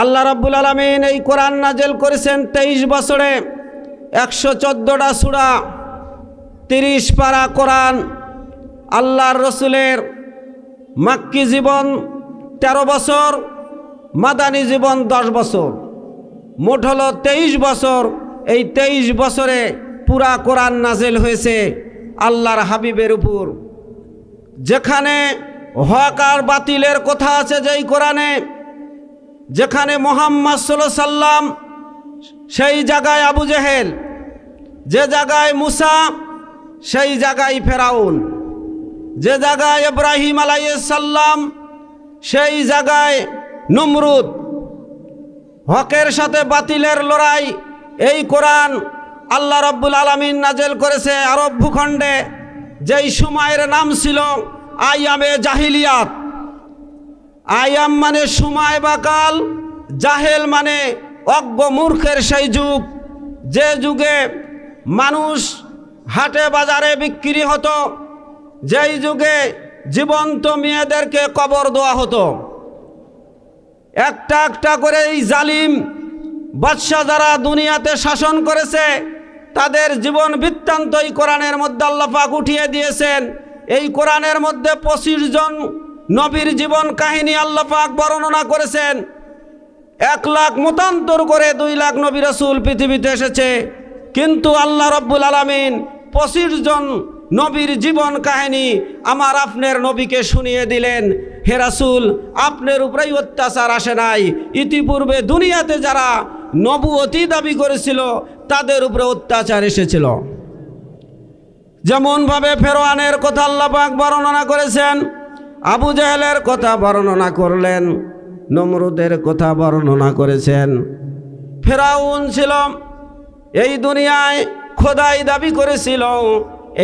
আল্লাহ রাব্বুল আলমিন এই কোরআন নাজেল করেছেন তেইশ বছরে। একশো চোদ্দোটা সুরা, তিরিশ পারা কোরআন, আল্লাহর রসুলের মাক্কি জীবন তেরো বছর, মাদানী জীবন দশ বছর। মোট হলো তেইশ বছর। এই তেইশ বছরে পুরা কোরআন নাজেল হয়েছে আল্লাহর হাবিবের উপর। যেখানে হক আর বাতিলের কথা আছে যেই কোরআনে যেখানে মোহাম্মদ সাল্লাম সেই জায়গায় আবু জেহেল, যে জায়গায় মুসা, সেই জায়গায় ফেরাউন, যে জায়গায় ইব্রাহিম আলাইসাল্লাম সেই জায়গায় নমরুদ। হকের সাথে বাতিলের লড়াই, এই কোরআন আল্লাহ রব্বুল আলমিন নাজেল করেছে আরব ভূখণ্ডে, যেই সময়ের নাম ছিল আইয়ামে জাহিলিয়াত। আয়াম মানে সময় বা কাল, জাহেল মানে অজ্ঞ মূর্খের সেই যুগ। যে যুগে মানুষ হাটে বাজারে বিক্রি হতো, যেই যুগে জীবন্ত মেয়েদেরকে কবর দেওয়া হতো। একটা একটা করে এই জালিম বাদশাহ যারা দুনিয়াতে শাসন করেছে, তাদের জীবন বৃত্তান্তই কোরআনের মধ্যে আল্লাপাক উঠিয়ে দিয়েছেন। এই কোরআনের মধ্যে পঁচিশ জন নবীর জীবন কাহিনী আল্লাপাক বর্ণনা করেছেন। এক লাখ মতান্তর করে দুই লাখ নবী রসুল পৃথিবীতে এসেছে। কিন্তু আল্লাহ রব্বুল আলমিন পঁচিশ জন নবীর জীবন কাহিনী আমার আপনার নবীকে শুনিয়ে দিলেন। হে রাসুল, আপনার উপরেই অত্যাচার আসে নাই। ইতিপূর্বে দুনিয়াতে যারা নবুয়তি দাবি করেছিল, তাদের উপরে অত্যাচার এসেছিল। যেমনভাবে ফেরোয়ানের কথা আল্লাপাক বর্ণনা করেছেন আবু জাহেলের কথা বর্ণনা করলেন, নমরুদের কথা বর্ণনা করেছেন। ফেরাউন ছিল, এই দুনিয়ায় খোদাই দাবি করেছিল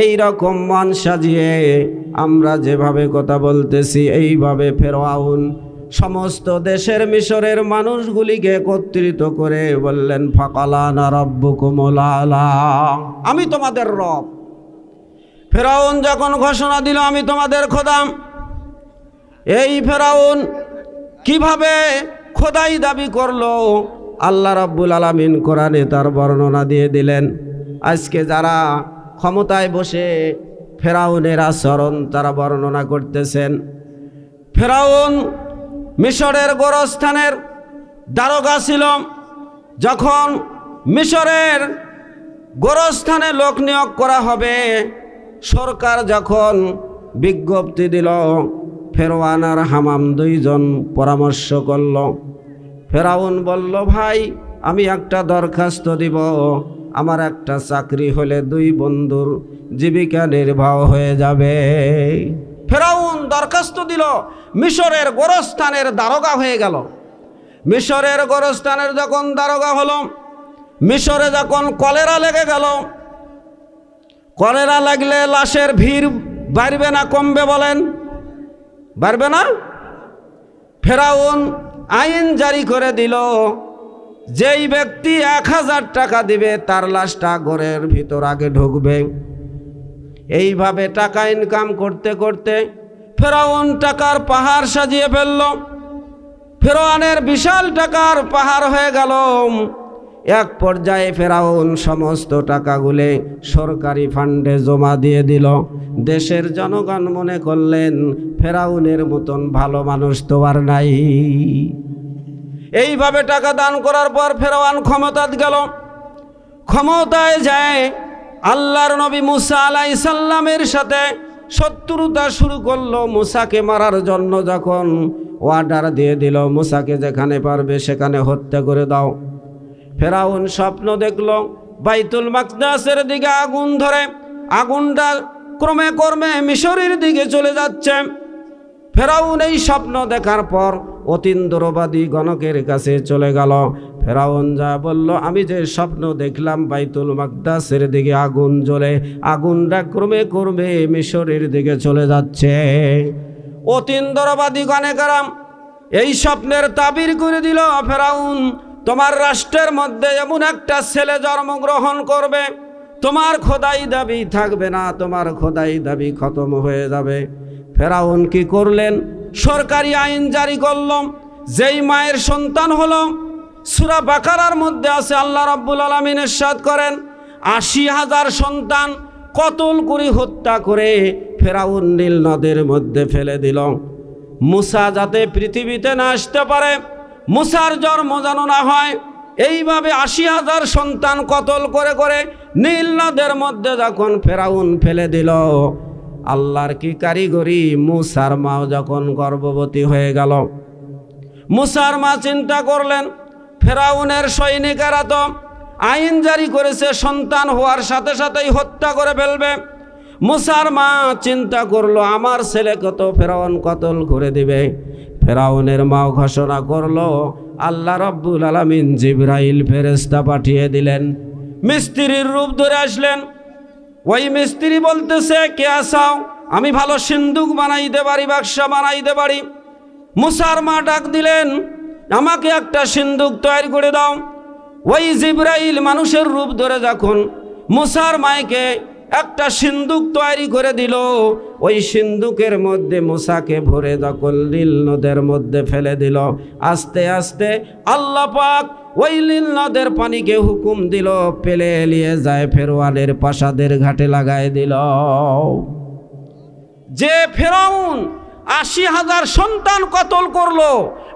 এই রকম মন সাজিয়ে আমরা যেভাবে কথা বলতেছি, এইভাবে ফেরাউন সমস্ত দেশের মিশরের মানুষগুলিকে একত্রিত করে বললেন, ফাকালানা রব্বুকুমুলালা আমি তোমাদের রব। ফেরাউন যখন ঘোষণা দিল, আমি তোমাদের খোদাম এই ফেরাউন কীভাবে খোদাই দাবি করল? আল্লাহ রাব্বুল আলামিন কোরআনে তার বর্ণনা দিয়ে দিলেন, আজকে যারা ক্ষমতায় বসে ফেরাউনের আচরণ তারা বর্ণনা করতেছেন। ফেরাউন মিশরের গোরস্থানের দারোগা ছিল। যখন মিশরের গোরস্থানে লোক নিয়োগ করা হবে, সরকার যখন বিজ্ঞপ্তি দিল ফেরওয়ান আর হামাম দুইজন পরামর্শ করল। ফেরাউন বলল, ভাই, আমি একটা দরখাস্ত দিব। আমার একটা চাকরি হলে দুই বন্ধুর জীবিকা নির্বাহ হয়ে যাবে। ফেরাউন দরখাস্ত দিল। মিশরের গোরস্থানের দারোগা হয়ে গেল। মিশরের গোরস্থানের যখন দারোগা হলো, মিশরে যখন কলেরা লেগে গেল, কলেরা লাগলে লাশের ভিড় বাড়বে না, কমবে বলেন। বাড়বে না? ফেরাউন আইন জারি করে দিল, যেই ব্যক্তি এক হাজার টাকা দিবে, তার লাশটা ঘরের ভিতর আগে ঢুকবে। এইভাবে টাকা ইনকাম করতে করতে ফেরাউন টাকার পাহাড় সাজিয়ে ফেলল। ফেরাউনের বিশাল টাকার পাহাড় হয়ে গেল। এক পর্যায়ে ফেরাউন সমস্ত টাকাগুলো সরকারি ফান্ডে জমা দিয়ে দিল। দেশের জনগণ মনে করলেন, ফেরাউনের মতন ভালো মানুষ তো আর নাই। এইভাবে টাকা দান করার পর ফেরাউন ক্ষমতাত গেল। ক্ষমতায় যায় আল্লাহর নবী মুসা আলাই সাল্লামের সাথে শত্রুতা শুরু করল মুসাকে মারার জন্য যখন অর্ডার দিয়ে দিল। মুসাকে যেখানে পারবে সেখানে হত্যা করে দাও। ফেরাউন স্বপ্ন দেখল, বাইতুল মাকদাসের দিকে আগুন ধরে। আগুনটা ক্রমে ক্রমে মিশরের দিকে চলে যাচ্ছে। ফেরাউন এই স্বপ্ন দেখার পর অতীন্দ্রবাদী গণকের কাছে চলে গেল। ফেরাউন যা বলল, আমি যে স্বপ্ন দেখলাম বাইতুল মাকদাসের দিকে আগুন জ্বলে, আগুনটা ক্রমে ক্রমে মিশরের দিকে চলে যাচ্ছে। অতীন্দ্রবাদী গণেকারাম এই স্বপ্নের তাবির করে দিল ফেরাউন। তোমার রাষ্ট্রের মধ্যে এমন একটা ছেলে জন্মগ্রহণ করবে, তোমার খোদাই দাবি থাকবে না, তোমার খোদাই দাবি খতম হয়ে যাবে। ফেরাউন কি করলেন? সরকারি আইন জারি করল, যেই মায়ের সন্তান হলো, সুরা বাকারার মধ্যে আছে, আল্লাহ রাব্বুল আলমিন এরশাদ করেন, আশি হাজার সন্তান কতল করে হত্যা করে ফেরাউন নীল নদের মধ্যে ফেলে দিল। মুসা যাতে পৃথিবীতে না আসতে পারে মুসার জন্ম যেন না হয়। এইভাবে আশি হাজার সন্তান কতল করে করে নীল নদের মধ্যে যখন ফেরাউন ফেলে দিল, আল্লাহর কি কারিগরি? মুসার মাও যখন গর্ভবতী হয়ে গেল। মুসার মা চিন্তা করলেন, ফেরাউনের সৈনিকেরা তো আইন জারি করেছে, সন্তান হওয়ার সাথে সাথেই হত্যা করে ফেলবে। মুসার মা চিন্তা করল, আমার ছেলেকে তো ফেরাউন কতল করে দিবে? ফেরাউনের মাও ঘোষণা করল, আল্লাহ রব্বুল আলমিন জিব্রাইল ফেরেস্তা পাঠিয়ে দিলেন। মিস্ত্রির রূপ ধরে আসলেন। ওই মিস্ত্রি বলতেছে, কে আসাও? আমি ভালো সিন্দুক বানাইতে পারি, বাক্সা বানাইতে পারি। মুসার মা ডাক দিলেন, আমাকে একটা সিন্দুক তৈরি করে দাও। ওই জিব্রাইল মানুষের রূপ ধরে যখন মুসার মায়কে একটা সিন্দুক তৈরি করে দিল। ওই সিন্দুকের মধ্যে মুসাকে ভরে দখল নীল নদের মধ্যে ফেলে দিল। আস্তে আস্তে আল্লাহ পাক ওই নীল নদের পানিকে হুকুম দিল, পেলে এলিয়ে যায় ফেরোয়ালের প্রাসাদের ঘাটে লাগাই দিল। যে ফেরাউন আশি হাজার সন্তান কতল করল?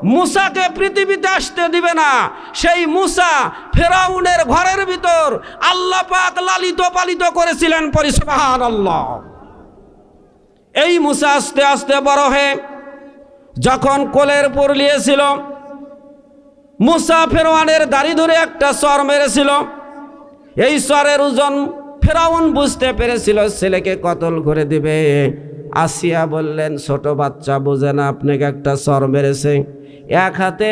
মুসাকে পৃথিবীতে আসতে দিবে না। সেই মুসা ফেরাউনের ঘরের ভিতর আল্লাহ পাক লালিত পালিত করেছিলেন পরিসবাহান আল্লাহ এই মুসা আস্তে আস্তে বড় হয়ে যখন কোলের উপর নিয়েছিল মুসা ফেরওয়ানের দাড়ি ধরে একটা স্বর মেরেছিল। এই স্বরের ওজন ফেরাউন বুঝতে পেরেছিল, ছেলেকে কতল করে দিবে। আসিয়া বললেন, ছোট বাচ্চা বোঝে না আপনাকে একটা চর মেরেছে। এক হাতে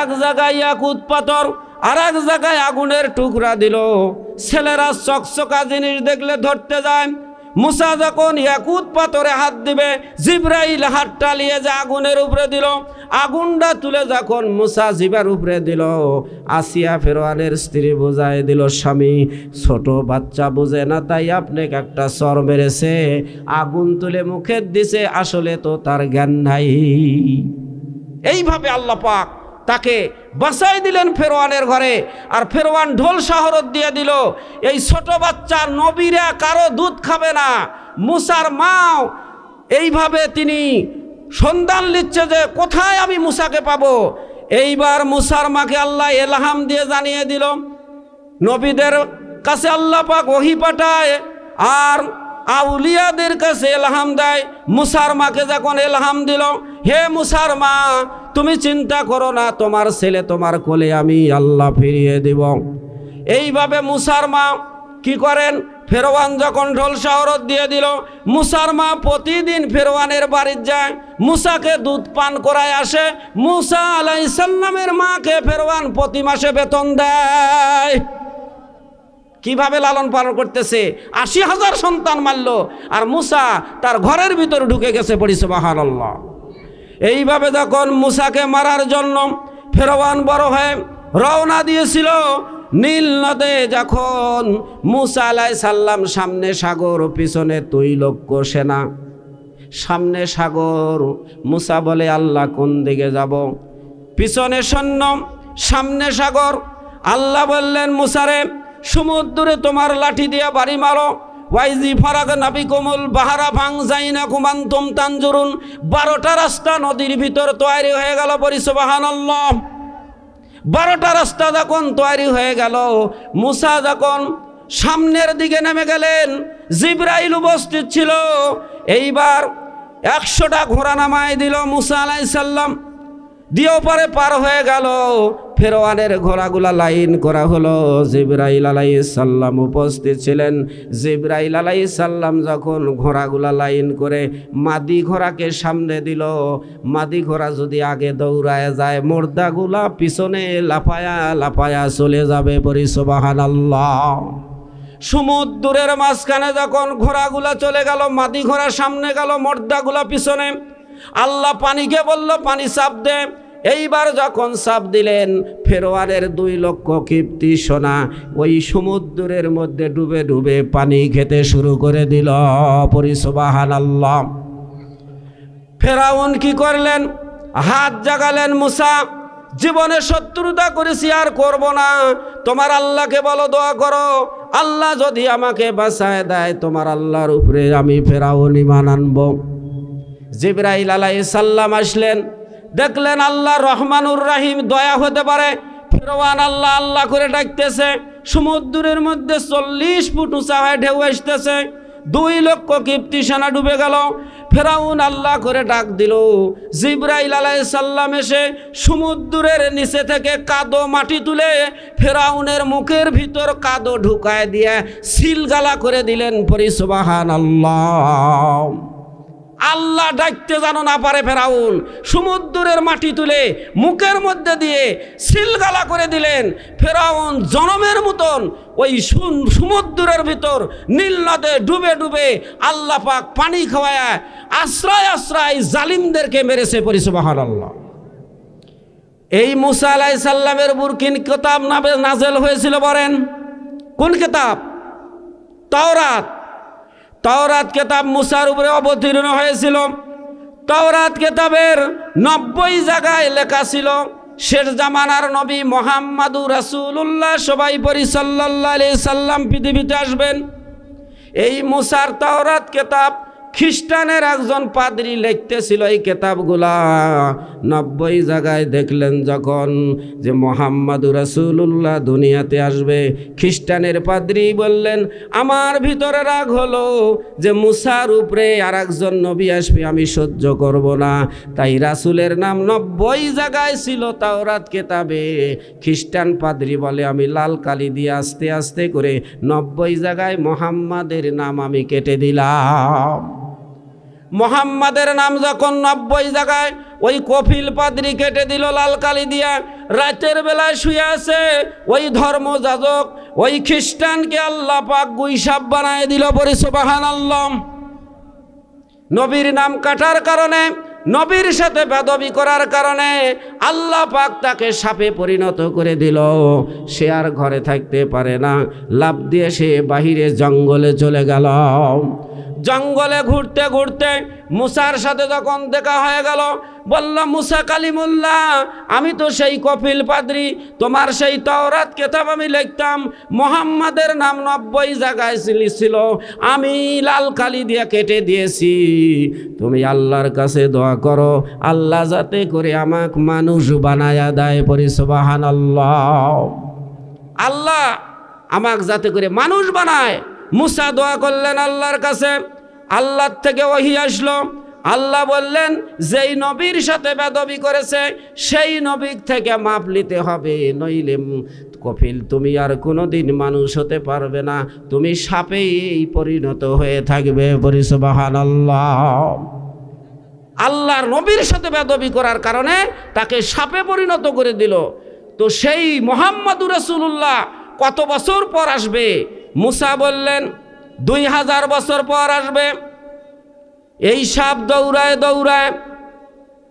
এক জায়গায় এক উৎপাতর আর এক জায়গায় আগুনের টুকরা দিল। ছেলেরা চকচকা জিনিস দেখলে ধরতে যায়। মুসা যখন একুত পাথরে হাত দিবে, জিব্রাইল হাত টালিয়ে যে আগুনের উপরে দিল, আগুনটা তুলে যখন মুসা জিবার উপরে দিল, আসিয়া ফেরোয়ানের স্ত্রী বোঝায় দিল, স্বামী, ছোট বাচ্চা বুঝে না তাই আপনাকে একটা সর মেরেছে, আগুন তুলে মুখের দিছে, আসলে তো তার জ্ঞান নাই। এইভাবে আল্লাহ পাক তাকে বাসাই দিলেন ফেরোয়ানের ঘরে। আর ফেরোয়ান ঢোল শাহরত দিয়ে দিল, এই ছোট বাচ্চা নবীরা কারও দুধ খাবে না, মুসার মাও। এইভাবে তিনি সন্ধান নিচ্ছে যে, কোথায় আমি মুসাকে পাবো? এইবার মুসার মাকে আল্লাহ এলাহাম দিয়ে জানিয়ে দিল, নবীদের কাছে আল্লাহ পাক ওহি পাঠায়, আর আউলিয়াদের কাছে এলহাম দেয়। মুসার মাকে যখন এলহাম দিল, হে মুসার মা তুমি চিন্তা করো না, তোমার ছেলে তোমার কোলে আমি আল্লাহ ফিরিয়ে দিব। এইভাবে মুসার মা কি করেন? ফেরোয়ান যখন ঢোল শহরত দিয়ে দিল, মুসার মা প্রতিদিন ফেরোয়ানের বাড়ির যায়, মুসাকে দুধ পান করায় আসে, মুসা আলাই সাল্লামের মাকে ফেরোয়ান প্রতি মাসে বেতন দেয়। কীভাবে লালন পালন করতেছে? আশি হাজার সন্তান মারল, আর মুসা তার ঘরের ভিতর ঢুকে গেছে পরিসবাহান আল্লাহ এইভাবে যখন মুসাকে মারার জন্য ফেরওয়ান বড় হয়ে রওনা দিয়েছিল, নীল নদে যখন মুসা আলাই সাল্লাম সামনে সাগর, পিছনে তুই লক্ষ সেনা। সামনে সাগর, মুসা বলে, আল্লাহ কোন দিকে যাব? পিছনে সৈন্য, সামনে সাগর। আল্লাহ বললেন, মুসারে, সমুদ্রে তোমার লাঠি দিয়ে বাড়ি মারো। ওয়াইজি ফারাক নাবি কোমল বাহারা ভাং যাই না কুমান তুম তানজুরুন। বারোটা রাস্তা নদীর ভিতর তৈরি হয়ে গেল পরিসবাহান বারোটা রাস্তা যখন তৈরি হয়ে গেল, মুসা যখন সামনের দিকে নেমে গেলেন, জিব্রাইল উপস্থিত ছিল। এইবার একশোটা ঘোড়া নামায় দিল মুসা আলাইসাল্লাম দিয়েও পরে পার হয়ে গেল। ফেরোয়ানের ঘোড়াগুলা লাইন করা হলো। জিব্রাইল আলাই সাল্লাম উপস্থিত ছিলেন। জিব্রাইল আলাই সাল্লাম যখন ঘোড়াগুলা লাইন করে মাদি ঘোড়াকে সামনে দিল। মাদি ঘোড়া যদি আগে দৌড়ায় যায়, মোর্দাগুলা পিছনে লাফায়া লাফায়া চলে যাবে পরিসবাহান আল্লাহ সমুদ্রের মাঝখানে যখন ঘোড়াগুলা চলে গেল, মাদি ঘোড়া সামনে গেল, মর্দাগুলা পিছনে। আল্লাহ পানিকে বলল, পানি চাপ দে। এইবার যখন চাপ দিলেন ফেরোয়ারের দুই লক্ষ কীর্তি সোনা ওই সমুদ্রের মধ্যে ডুবে ডুবে পানি খেতে শুরু করে দিল। পরিসবাহান আল্লাহ ফেরাউন কি করলেন? হাত জাগালেন মুসা, জীবনে শত্রুতা করেছি আর করব না। তোমার আল্লাহকে বলো, দোয়া করো। আল্লাহ যদি আমাকে বাঁচায় দেয়, তোমার আল্লাহর উপরে আমি ফেরাও নিমান আনব। জিব্রাইল আলাই সাল্লাম আসলেন। দেখলেন আল্লাহ রহমানুর রাহিম দয়া হতে পারে। ফেরোয়ান আল্লাহ আল্লাহ করে ডাকতেছে। সমুদ্রের মধ্যে চল্লিশ ফুট উঁচা হয়ে ঢেউ আসতেছে। দুই লক্ষ কিপ্তি সেনা ডুবে গেল। ফেরাউন আল্লাহ করে ডাক দিল। জিব্রাইল সাল্লাম এসে সমুদ্রের নিচে থেকে কাদো মাটি তুলে ফেরাউনের মুখের ভিতর কাদো ঢুকায় দিয়ে সিলগালা করে দিলেন। পরিসবাহান আল্লাহ আল্লাহ ডাকতে জানো না পারে ফেরাউন। সমুদ্রের মাটি তুলে মুখের মধ্যে দিয়ে সিলগালা করে দিলেন। ফেরাউন জনমের মতন ওই সমুদ্রের ভিতর নীল নদে ডুবে ডুবে আল্লাহ পাক পানি খাওয়ায় আশ্রয় আশ্রয় জালিমদেরকে মেরেছে পরিসবাহান আল্লাহ এই মুসা আলাই সাল্লামের বুরকিন কিতাব নামে নাজেল হয়েছিল বলেন। কোন কিতাব? তাওরাত। তাওরাত কেতাব মুসার উপরে অবতীর্ণ হয়েছিল। তাওরাত কেতাবের নব্বই জায়গায় লেখা ছিল, শেষ জামানার নবী মোহাম্মদুর রাসূলুল্লাহ সবাই পরি সাল্লাহ সাল্লাম পৃথিবীতে আসবেন। এই মুসার তাওরাত কেতাব খ্রিস্টানের একজন পাদ্রী লিখতেছিল এই কেতাবগুলা। নব্বই জায়গায় দেখলেন যখন যে মোহাম্মদ রাসূলুল্লাহ দুনিয়াতে আসবে, খ্রিস্টানের পাদ্রী বললেন, আমার ভিতরে রাগ হলো যে মুসার উপরে আর একজন নবী আসবে, আমি সহ্য করব না। তাই রাসুলের নাম নব্বই জায়গায় ছিল তাওরাত কেতাবে। খ্রিস্টান পাদ্রী বলে, আমি লাল কালি দিয়ে আস্তে আস্তে করে নব্বই জায়গায় মোহাম্মদের নাম আমি কেটে দিলাম। মোহাম্মদের নাম যখন নব্বই জায়গায়, ওই কফিল পাদ্রি কেটে দিল লাল কালি দিয়া, রাতের বেলায় শুয়ে আছে ওই ধর্ম যাজক ওই খ্রিস্টানকে আল্লাহ পাক গুইসাব বানায় দিল পরিসবাহান আল্লম নবীর নাম কাটার কারণে, নবীর সাথে বেদবি করার কারণে আল্লাহ পাক তাকে সাপে পরিণত করে দিল। সে আর ঘরে থাকতে পারে না। লাভ দিয়ে সে বাহিরে জঙ্গলে চলে গেল। জঙ্গলে ঘুরতে ঘুরতে মুসার সাথে যখন দেখা হয়ে গেল, বলল, মুসা কালিমুল্লাহ, আমি তো সেই কপিল পাদ্রি, তোমার সেই তওরাত কেতাব আমি লিখতাম, মোহাম্মদের নাম নব্বই জায়গায় ছিল- আমি লাল কালি দিয়ে কেটে দিয়েছি। তুমি আল্লাহর কাছে দোয়া করো, আল্লাহ যাতে করে আমাক মানুষ বানায়া দেয় পরিসবাহান আল্লাহ আল্লাহ আমাক যাতে করে মানুষ বানায় মুসা দোয়া করলেন আল্লাহর কাছে। আল্লাহর থেকে ওহি আসলো। আল্লাহ বললেন, যেই নবীর সাথে বেদবি করেছে, সেই নবীর থেকে মাপ নিতে হবে। নইলে কপিল তুমি আর কোনোদিন মানুষ হতে পারবে না। তুমি সাপেই পরিণত হয়ে থাকবে। পরিসবাহান আল্লাহ আল্লাহর নবীর সাথে বেদবি করার কারণে তাকে সাপে পরিণত করে দিল। তো সেই মোহাম্মদুর রসুল্লাহ কত বছর পর আসবে? মুসা বললেন, দুই হাজার বছর পর আসবে। এই সাপ দৌড়ায় দৌড়ায়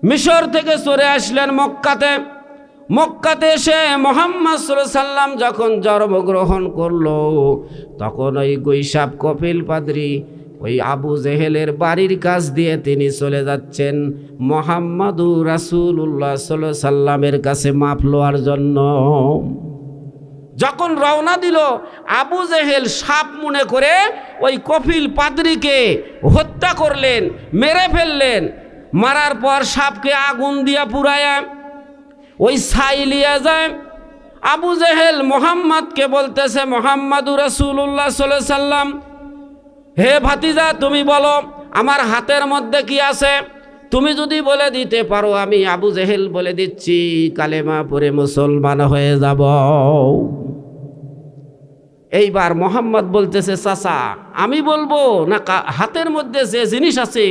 মিশর থেকে সরে আসলেন মক্কাতে। মক্কাতে এসে মোহাম্মদ সাল্লাম যখন জন্মগ্রহণ করল, তখন ওই গৈসাপ কপিল পাদ্রি, ওই আবু জেহেলের বাড়ির কাছ দিয়ে তিনি চলে যাচ্ছেন মোহাম্মদুর রাসুল্লাহ সাল্লামের কাছে মাফ লোয়ার জন্য। যখন রওনা দিল, আবু জেহেল সাপ মনে করে ওই কপিল পাদ্রিকে হত্যা করলেন, মেরে ফেললেন। মারার পর সাপকে আগুন দিয়া পুরায়া, ওই ছাই লিয়া যায়। আবু জেহেল মোহাম্মদকে বলতেছে, মোহাম্মদুর রসুল্লাহ সাল্লাম হে ভাতিজা, তুমি বলো, আমার হাতের মধ্যে কি আছে? তুমি যদি বলে দিতে পারো, আমি আবু জেহেল বলে দিচ্ছি, কালেমা পরে মুসলমান হয়ে যাব। এইবার মোহাম্মদ বলতেছে, চাচা, আমি বলব না হাতের মধ্যে যে জিনিস আছে,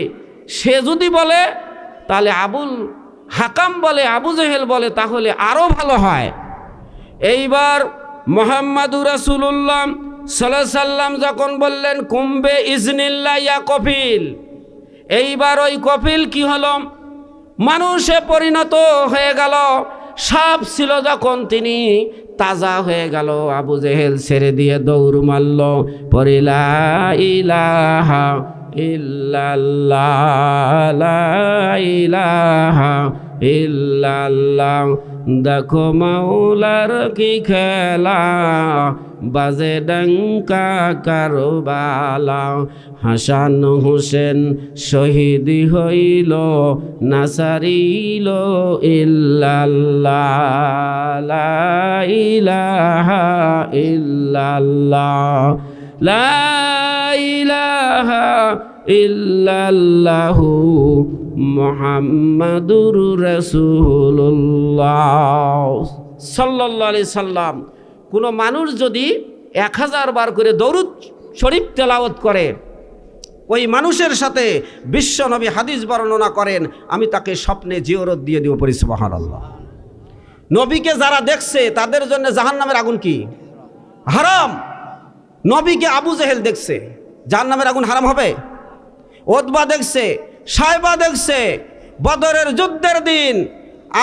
সে যদি বলে, তাহলে আবুল হাকাম বলে, আবু জেহেল বলে, তাহলে আরও ভালো হয়। এইবার মোহাম্মদুর রাসুল্লাহ সাল্লাহ সাল্লাম যখন বললেন, কুম্বে ইজনিল্লা ইয়া কফিল। এইবার ওই কপিল কি হলো? মানুষে পরিণত হয়ে গেল। সাপ ছিল যখন তিনি তাজা হয়ে গেল। আবু জেহেল ছেড়ে দিয়ে দৌড় মারল। পরিলা ইলাহা ইল্লাল্লাহ ইল্লাল্লাহ। দেখো মাওলার কি খেলা। বাজে ডঙ্কা কারবালা। হাসান হোসেন শহীদ হইল, নাসারিল ইল্লাল্লাহ ইলাহা ইল্লাল্লাহ, লা ইলাহা ইল্লাল্লাহু মুহাম্মাদুর রাসূলুল্লাহ। সাল্লাল্লাহু আলাইহি সাল্লাম। কোনো মানুষ যদি এক হাজার বার করে দরুদ শরীফ তেলাওয়াত করে, ওই মানুষের সাথে বিশ্ব নবী হাদিস বর্ণনা করেন, আমি তাকে স্বপ্নে জিওরত দিয়ে দিব পরিসবাহান আল্লাহ নবীকে যারা দেখছে, তাদের জন্য জাহান্নামের আগুন কি? হারাম। নবীকে আবু জেহেল দেখছে, জাহান্নামের আগুন হারাম হবে? ওদবা দেখছে সাহেবা দেখছে, বদরের যুদ্ধের দিন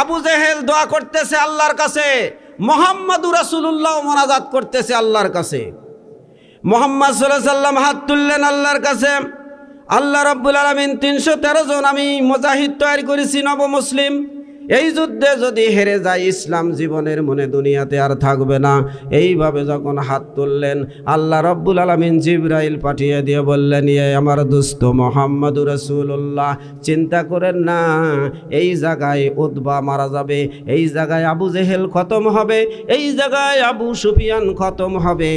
আবু জেহেল দোয়া করতেছে আল্লাহর কাছে মোহাম্মদুর রাসুল্লাহ মোনাজাত করতেছে আল্লাহর কাছে। মোহাম্মদ সাল্লাহ সাল্লাম হাত তুললেন আল্লাহর কাছে। আল্লাহ রব্বুল আলমিন তিনশো তেরো জন আমি মোজাহিদ তৈরি করেছি নব মুসলিম এই যুদ্ধে যদি হেরে যায় ইসলাম জীবনের মনে দুনিয়াতে আর থাকবে না। এইভাবে যখন হাত তুললেন, আল্লাহ রব্বুল আলমিন জিব্রাইল পাঠিয়ে দিয়ে বললেন ইয়ে আমার দুস্থ মোহাম্মদ রসুল্লাহ চিন্তা করেন না, এই জায়গায় উদ্বা মারা যাবে, এই জায়গায় আবু জেহেল খতম হবে, এই জায়গায় আবু সুফিয়ান খতম হবে।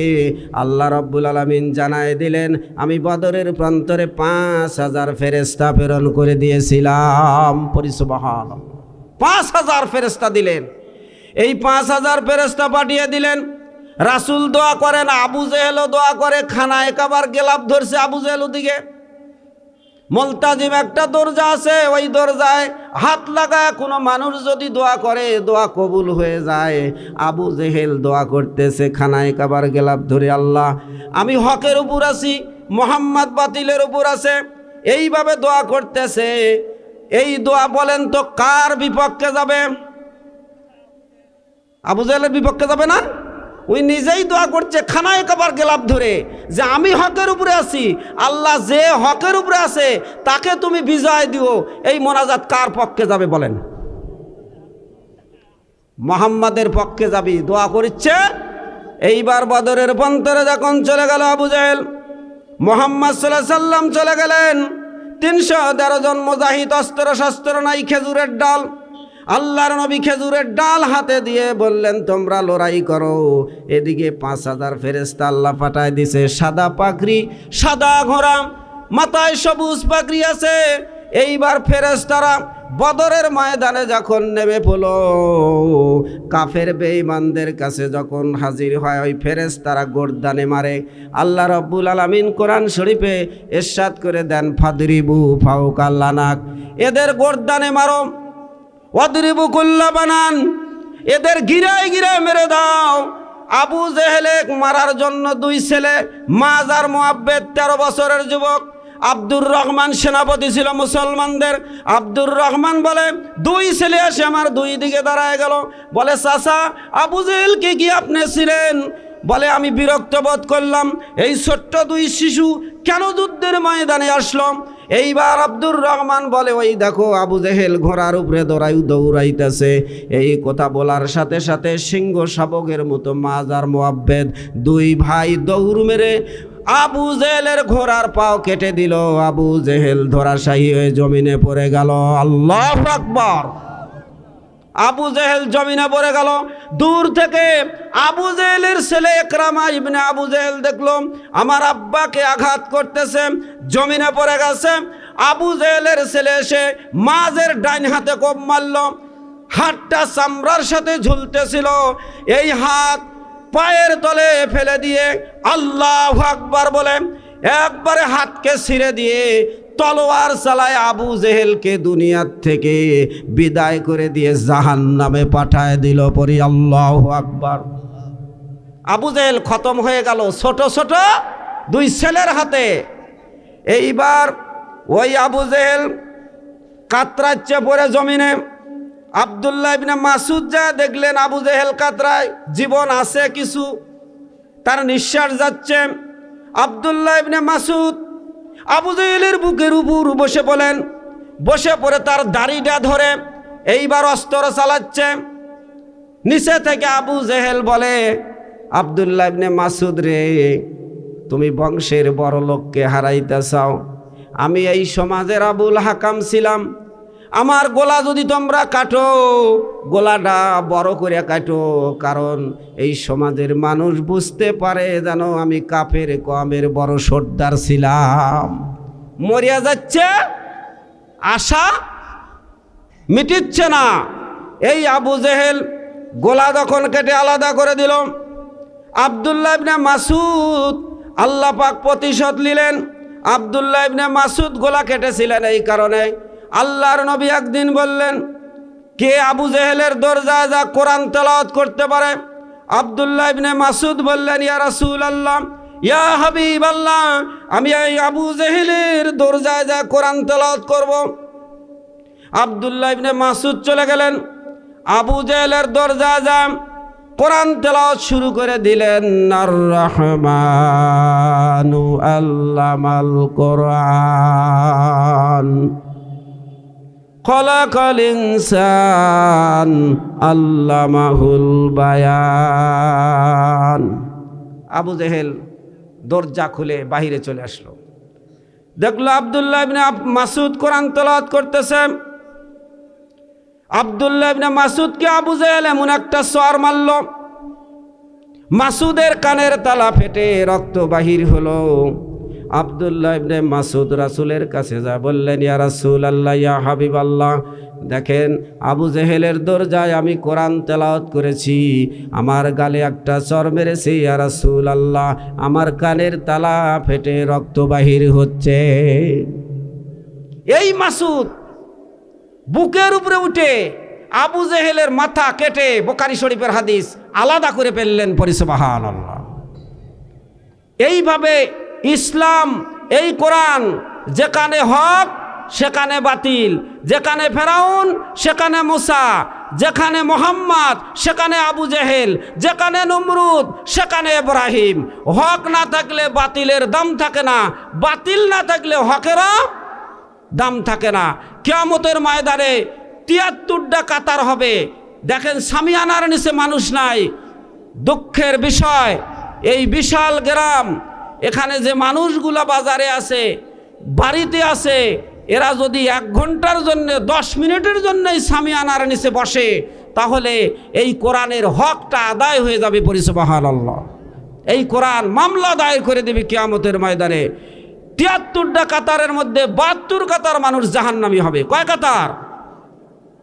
আল্লাহ রব্বুল আলমিন জানায় দিলেন, আমি বদরের প্রান্তরে পাঁচ হাজার ফেরেস্তা প্রেরণ করে দিয়েছিলাম। পরিসবাহান পাঁচ হাজার ফেরেস্তা দিলেন। এই পাঁচ হাজার ফেরেস্তা পাঠিয়ে দিলেন। রাসুল দোয়া করেন, আবু জেহেলও দোয়া করে খানা একাবার গেলাপ ধরছে আবু জেহেল দিকে মোলতাজিম একটা দরজা আছে, ওই দরজায় হাত লাগায়, কোনো মানুষ যদি দোয়া করে, দোয়া কবুল হয়ে যায়। আবু জেহেল দোয়া করতেছে, খানায় কাবার গেলাপ ধরে, আল্লাহ, আমি হকের উপর আছি, মোহাম্মদ বাতিলের উপর আছে। এইভাবে দোয়া করতেছে এই দোয়া বলেন তো কার বিপক্ষে যাবে? আবু জেহেলের বিপক্ষে যাবে না? ওই নিজেই দোয়া করছে, খানায় কাবার গেলাপ ধরে যে আমি হকের উপরে আছি, আল্লাহ যে হকের উপরে আছে, তাকে তুমি বিজয় দিও। এই মোনাজাত কার পক্ষে যাবে বলেন? মোহাম্মদের পক্ষে যাবি, দোয়া করিচ্ছে। এইবার বদরের পন্তরে যখন চলে গেল আবু জাহেল, মোহাম্মদ সাল্লাম চলে গেলেন। তিনশো তেরো জন মজাহিদ অস্ত্র শস্ত্র নাই, খেজুরের ডাল। আল্লাহর নবী খেজুরের ডাল হাতে দিয়ে বললেন, তোমরা লড়াই করো। এদিকে পাঁচ হাজার ফেরেস্তা আল্লাহ পাঠায় দিছে, সাদা পাখরি সাদা ঘোড়া, মাথায় সবুজ পাখরি আছে। এইবার ফেরেস্তারা বদরের ময়দানে যখন নেমে পড়ল, কাফের বেঈমানদের কাছে যখন হাজির হয়, ওই ফেরেস তারা গোরদানে মারে। আল্লাহ রব্বুল আলমিন কোরআন শরীফে এরশাদ করে দেন, ফাদরিবু ফাউক আল্লানাক এদের গোরদানে মারো অদরিবু কুল্লা বানান। এদের গিরায় গিরায় মেরে দাও। আবু জেহেলেক মারার জন্য দুই ছেলে, মাজার মোয়াব্বেদ তেরো বছরের যুবক। আব্দুর রহমান সেনাপতি ছিল মুসলমানদের। আব্দুর রহমান বলে, দুই ছেলে এসে আমার, দুই দিকে দাঁড়ায় গেল। বলে, চাচা, আবু জেহেল কে কি আপনি ছিলেন? বলে, আমি বিরক্ত বোধ করলাম, এই ছোট্ট দুই শিশু কেন যুদ্ধের ময়দানে আসলাম এইবার আব্দুর রহমান বলে, ওই দেখো, আবু জেহেল ঘোড়ার উপরে দৌড়াই দৌড়াইতেছে। এই কথা বলার সাথে সাথে সিংহ শাবকের মতো মাজার মোয়াব্বেদ দুই ভাই দৌড় মেরে আবু জেহেলের ঘোড়ার পাও কেটে দিল। আবু জেহেল ধরাশাহী হয়ে জমিনে পড়ে গেল। আল্লাহ আকবর। আবু জেহেল জমিনে পড়ে গেল। দূর থেকে আবু জেহেলের ছেলে একরামা ইবনে আবু জেহেল দেখল, আমার আব্বাকে আঘাত করতেছে, জমিনে পড়ে গেছে। আবু জেহেলের ছেলে এসে মাঝের ডাইন হাতে কোপ মারল। হাতটা চামড়ার সাথে ঝুলতেছিল। এই হাত পায়ের তলে ফেলে দিয়ে আল্লাহ আকবার বলে, একবারে হাতকে ছিঁড়ে দিয়ে তলোয়ার চালায় আবু জেহেলকে দুনিয়ার থেকে বিদায় করে দিয়ে জাহান নামে পাঠায় দিল পরি আল্লাহ আকবার। আবু জেহেল খতম হয়ে গেল ছোট ছোট দুই ছেলের হাতে। এইবার ওই আবু জেহেল কাতরাচ্ছে পরে জমিনে। আবদুল্লাহ ইবনে মাসুদ যা দেখলেন, আবু জেহেল কাতরায়, জীবন আছে কিছু, তার নিঃশ্বাস যাচ্ছে। আবদুল্লাহ ইবনে মাসুদ আবু জেহেলের বুকের উপর বসে বলেন বসে পড়ে তার দাড়িটা ধরে, এইবার অস্ত্র চালাচ্ছে। নিচে থেকে আবু জেহেল বলে, আবদুল্লাহ ইবনে মাসুদ রে, তুমি বংশের বড় লোককে হারাইতে চাও। আমি এই সমাজের আবুল হাকাম ছিলাম আমার গোলা যদি তোমরা কাটো, গোলাটা বড় করে কাটো, কারণ এই সমাজের মানুষ বুঝতে পারে যেন আমি কাফের কমের বড় সর্দার ছিলাম। মরিয়া যাচ্ছে, আশা মিটিচ্ছে না। এই আবু জেহেল গোলা দখন কেটে আলাদা করে দিল, আবদুল্লাহ মাসুদ আল্লাহ পাক প্রতিশোধ নিলেন। আবদুল্লাহ ইবনে মাসুদ গোলা কেটেছিলেন এই কারণে। আল্লাহর নবী একদিন বললেন, কে আবু জেহেলের দরজা যা কোরআন তেলাওয়াত করতে পারে? আবদুল্লাহ ইবনে মাসুদ বললেন, ইয়া রাসূল আল্লাহ ইয়া হাবিব আল্লাহ আমি এই আবু জেহেলের দরজায় যা কোরআন তেলাওয়াত করব। আবদুল্লাহ ইবনে মাসুদ চলে গেলেন, আবু জেহেলের দরজা যা কোরআন তেলাওয়াত শুরু করে দিলেন আর রহমানু আল্লামাল কোরআন। খলাকাল ইনসান আল্লামাহুল বায়ান। আবু জেহেল দরজা খুলে বাহিরে চলে আসলো। দেখল আবদুল্লাহ ইবনে মাসুদ কোরআন তেলাওয়াত করতেছে। আবদুল্লাহ ইবনে মাসুদকে আবু জেহেল এমন একটা সর মারল। মাসুদের কানের তালা ফেটে রক্ত বাহির হলো। আবদুল্লাহ ইবনে মাসুদ রাসুলের কাছে যা বললেন, ইয়া রাসুল আল্লাহ ইয়া হাবিব আল্লাহ দেখেন আবু জেহেলের দরজায় আমি কোরআন তেলাওত করেছি। আমার গালে একটা চর মেরেছে, ইয়া রাসুল আল্লাহ আমার কানের তালা ফেটে রক্ত বাহির হচ্ছে। এই মাসুদ বুকের উপরে উঠে আবু জেহেলের মাথা কেটে বোকারি শরীফের হাদিস আলাদা করে ফেললেন পরিসবাহান আল্লাহ এইভাবে ইসলাম, এই কোরআন, যেখানে হক, সেখানে বাতিল। যেখানে ফেরাউন, সেখানে মুসা। যেখানে মোহাম্মদ, সেখানে আবু জেহেল। যেখানে নমরুদ, সেখানে ইব্রাহিম। হক না থাকলে বাতিলের দাম থাকে না। বাতিল না থাকলে হকেরও দাম থাকে না। কেয়ামতের ময়দানে তিয়াত্তরটা কাতার হবে। দেখেন সামিয়ানার নিচে মানুষ নাই। দুঃখের বিষয়। এই বিশাল গ্রাম এখানে যে মানুষগুলা বাজারে আছে, বাড়িতে আছে, এরা যদি এক ঘণ্টার জন্য, দশ মিনিটের জন্যই সামিয়ানার নিচে বসে, তাহলে এই কোরআনের হকটা আদায় হয়ে যাবে পরিষেবাহাল আল্লাহ এই কোরআন মামলা দায়ের করে দেবে কেয়ামতের ময়দানে। তিয়াত্তরটা কাতারের মধ্যে বাহাত্তর কাতার মানুষ জাহান্নামি হবে। কয় কাতার?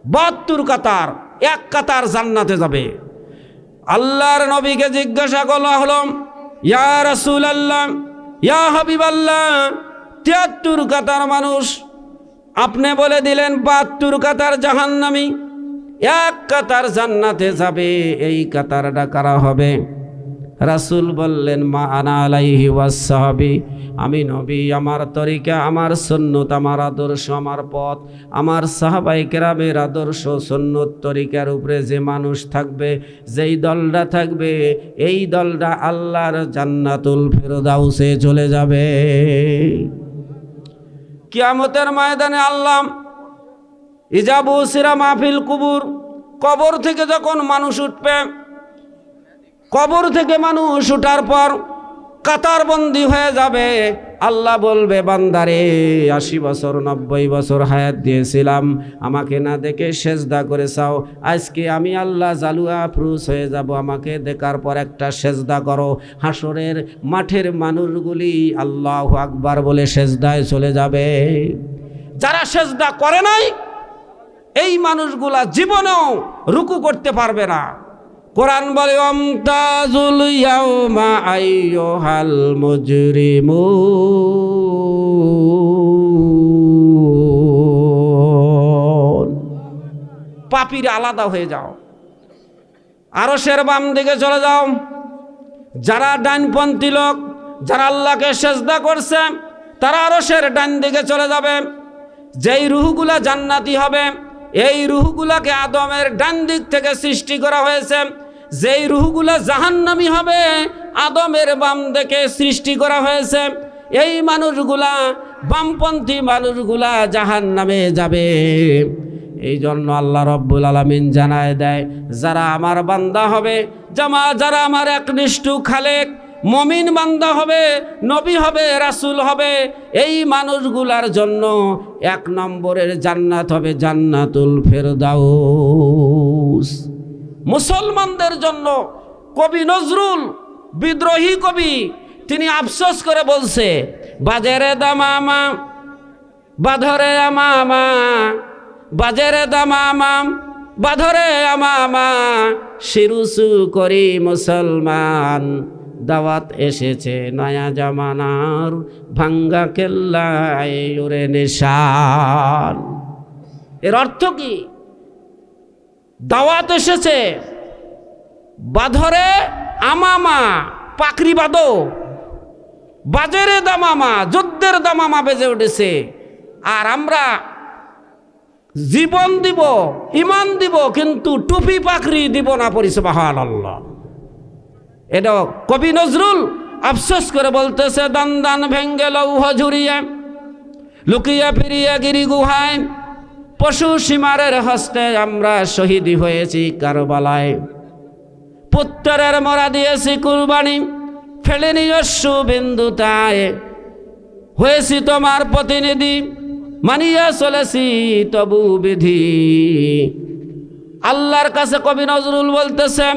বাহাত্তর কাতার। এক কাতার জান্নাতে যাবে। আল্লাহর নবীকে জিজ্ঞাসা করা হলো ইয়া রাসুল আল্লাহ ইয়া হাবিব আল্লাহ তিয়াত্তর কাতার মানুষ, আপনি বলে দিলেন বাহাত্তর কাতার জাহান্নামি, এক কাতার জান্নাতে যাবে, এই কাতারটা কারা হবে? রাসূল বললেন, মা আনা আলাইহি ওয়াসহাবি আমি নবী, আমার তরিকা, আমার সন্ন্যত আমার আদর্শ, আমার পথ, আমার সাহাবাই কেরামের আদর্শ সন্ন্যত তরিকার উপরে যে মানুষ থাকবে, যেই দলটা থাকবে, এই দলটা আল্লাহর জান্নাতুল ফেরদাউসে চলে যাবে। কিয়ামতের ময়দানে আল্লাহ ইজাবু সিরা মাহফিল কুবুর কবর থেকে যখন মানুষ উঠবে কবর থেকে মানুষ উঠার পর কাতারবন্দি হয়ে যাবে। আল্লাহ বলবে, বান্দারে, আশি বছর, নব্বই বছর হায়াত দিয়েছিলাম। আমাকে না দেখে সেজদা করে চাও আজকে আমি আল্লাহ জালুয়া ফ্রুস হয়ে যাব। আমাকে দেখার পর একটা সেজদা করো। হাসরের মাঠের মানুষগুলি আল্লাহ আকবার বলে সেজদায় চলে যাবে। যারা সেজদা করে নাই, এই মানুষগুলা জীবনেও রুকু করতে পারবে না। কোরআন বলে, অমতাজুল ইয়াউমা আইয়ুহাল মুজরিমুন। পাপীরা আলাদা হয়ে যাও। আরও সের বাম দিকে চলে যাও। যারা ডানপন্থী লোক, যারা আল্লাহকে সেজদা করছে, তারা আরও সের ডান দিকে চলে যাবে। যেই রুহগুলা জান্নাতি হবে, এই রুহগুলাকে আদমের ডান দিক থেকে সৃষ্টি করা হয়েছে। যেই রুহগুলা জাহান্নামি হবে, আদমের বাম দিকে সৃষ্টি করা হয়েছে। এই মানুষগুলা, বামপন্থী মানুষগুলা জাহান নামে যাবে। এই জন্য আল্লাহ রব্বুল আলমিন জানায় দেয়, যারা আমার বান্দা হবে, জামা যারা আমার একনিষ্ঠ খালেক, মমিন বান্দা হবে, নবী হবে, রাসূল হবে, এই মানুষগুলার জন্য এক নম্বরের জান্নাত হবে জান্নাতুল ফেরদাউস। মুসলমানদের জন্য কবি নজরুল, বিদ্রোহী কবি, তিনি আফসোস করে বলছে, বাজারে দামামা বাধরে আমামা বাজারে দামামাম বাধরে আমামা শিরুসু করি মুসলমান, দাওয়াত এসেছে নয়া জামানার ভাঙ্গা কেল্লায় নিশান এর অর্থ কি? দাওয়াত এসেছে। বাধরে আমামা, পাকড়ি বাদো বাজারে দামামা, যুদ্ধের দামামা বেজে উঠেছে। আর আমরা জীবন দিব, ইমান দিব, কিন্তু টুপি পাখরি দিব না পরিসবাহান আল্লাহ এটা কবি নজরুল আফসোস করে বলতেছে, দান দান ভেঙ্গে লৌহ ঝুরিয়ে, লুকিয়ে ফিরিয়ে গিরি গুহায় পশু সীমারের হস্তে আমরা শহীদ হয়েছি কারবালায়। পুত্রের মরা দিয়েছি কুরবানি ফেলেনি অশ্রু বিন্দু তাই হয়েছি তোমার প্রতিনিধি, মানিয়া চলেছি তবু বিধি। আল্লাহর কাছে কবি নজরুল বলতেছে,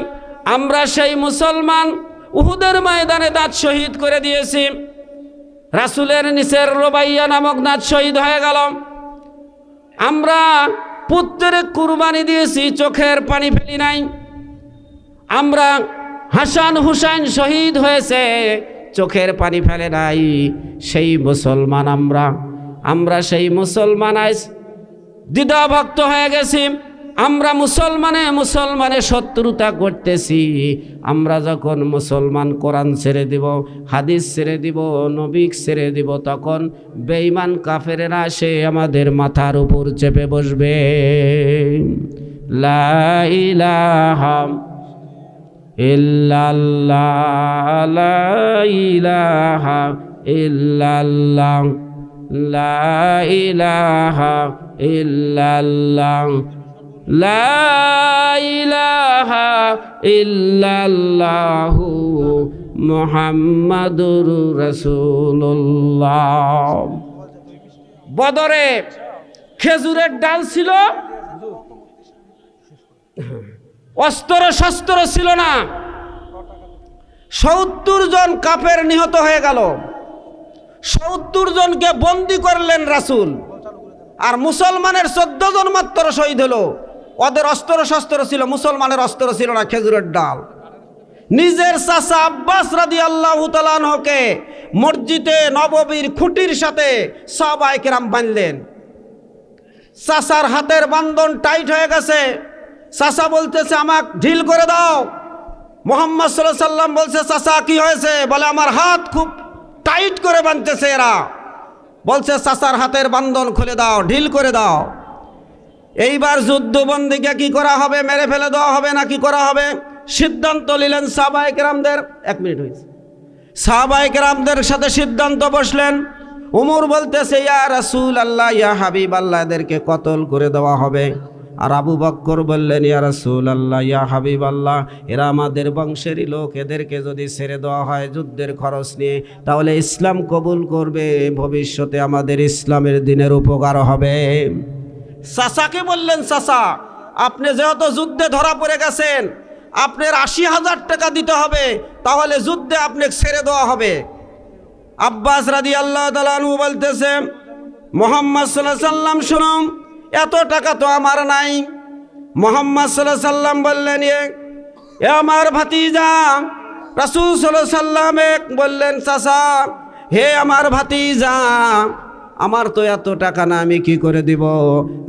আমরা সেই মুসলমান উহুদের ময়দানে দাঁত শহীদ করে দিয়েছি। রাসুলের নিচের রোবাইয়া নামক দাঁত শহীদ হয়ে গেল। আমরা পুত্রের কুরবানি দিয়েছি, চোখের পানি ফেলি নাই। আমরা হাসান হুসাইন শহীদ হয়েছে, চোখের পানি ফেলে নাই। সেই মুসলমান আমরা আমরা সেই মুসলমান আজ দ্বিধাভক্ত হয়ে গেছি। আমরা মুসলমানে মুসলমানে শত্রুতা করতেছি। আমরা যখন মুসলমান কোরআন ছেড়ে দিব, হাদিস ছেড়ে দিব, নবিক ছেড়ে দিব, তখন বেঈমান কাফেরেরা সে আমাদের মাথার উপর চেপে বসবে। লা ইলাহা ইল্লাল্লাহ, লা ইলাহা ইল্লাল্লাহ ইলাহা ইল্লাল্লাহ লা ইলাহা ইল্লাল্লাহু মুহাম্মাদুর রাসূলুল্লাহ। বদরে খেজুরের ডাল ছিল? অস্ত্র শস্ত্র ছিল না। সত্তর জন কাফের নিহত হয়ে গেল। সত্তর জনকে বন্দি করলেন রাসুল। আর মুসলমানের চোদ্দ জন মাত্র শহীদ হলো। ওদের অস্ত্র শস্ত্র ছিল, মুসলমানের অস্ত্র ছিল না, খেজুরের ডাল। নিজের চাচা আব্বাস রাদি আল্লাহ তালানহকে মসজিদে নববীর খুঁটির সাথে সব আইকেরাম বাঁধলেন। চাচার হাতের বান্ধন টাইট হয়ে গেছে। চাচা বলতেছে, আমাক ঢিল করে দাও। মোহাম্মদ সাল্লাহ সাল্লাম বলছে, চাচা, কি হয়েছে? বলে, আমার হাত খুব টাইট করে বাঁধতেছে এরা। বলছে, চাচার হাতের বান্ধন খুলে দাও, ঢিল করে দাও। এইবার যুদ্ধবন্দিকে কি করা হবে? মেরে ফেলে দেওয়া হবে না কি করা হবে? সিদ্ধান্ত নিলেন সাবাইক রামদের এক মিনিট হয়েছে। সাহাবাইক রামদের সাথে সিদ্ধান্ত বসলেন। উমর বলতেছে, ইয়া রাসূল আল্লাহ ইয়া হাবিব আল্লাহ এদেরকে কতল করে দেওয়া হবে? আর আবু বক্কর বললেন, ইয়া রাসূল আল্লাহ ইয়া হাবিব আল্লাহ এরা আমাদের বংশেরই লোক, এদেরকে যদি ছেড়ে দেওয়া হয় যুদ্ধের খরচ নিয়ে, তাহলে ইসলাম কবুল করবে, ভবিষ্যতে আমাদের ইসলামের দিনের উপকার হবে। চাচাকে বললেন চাচা আপনি যেহেতু যুদ্ধে ধরা পড়ে গেছেন, আপনার আশি হাজার টাকা দিতে হবে, তাহলে যুদ্ধে আপনি ছেড়ে দেওয়া হবে। আব্বাস রাদি আল্লাহ তালু বলতেছে, মোহাম্মদ সাল্লাহ সাল্লাম শুনুন এত টাকা তো আমার নাই। মোহাম্মদ সাল্লাহ সাল্লাম বললেন, এ আমার ভাতিজা। রাসুল সাল্লাহ সাল্লাম এক বললেন চাচা হে আমার ভাতিজা আমার তো এত টাকা না, আমি কি করে দিব?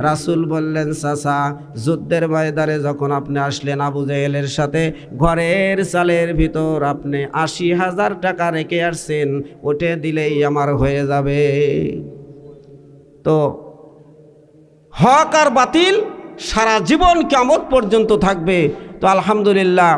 রাসুল বললেন, চাচা, যুদ্ধের ময়দানে যখন আপনি আসলেন আবু জাহেলের সাথে, ঘরের চালের ভিতর আপনি আশি হাজার টাকা রেখে আসছেন ওটে দিলেই আমার হয়ে যাবে। তো হক আর বাতিল সারা জীবন কেমন পর্যন্ত থাকবে। তো আলহামদুলিল্লাহ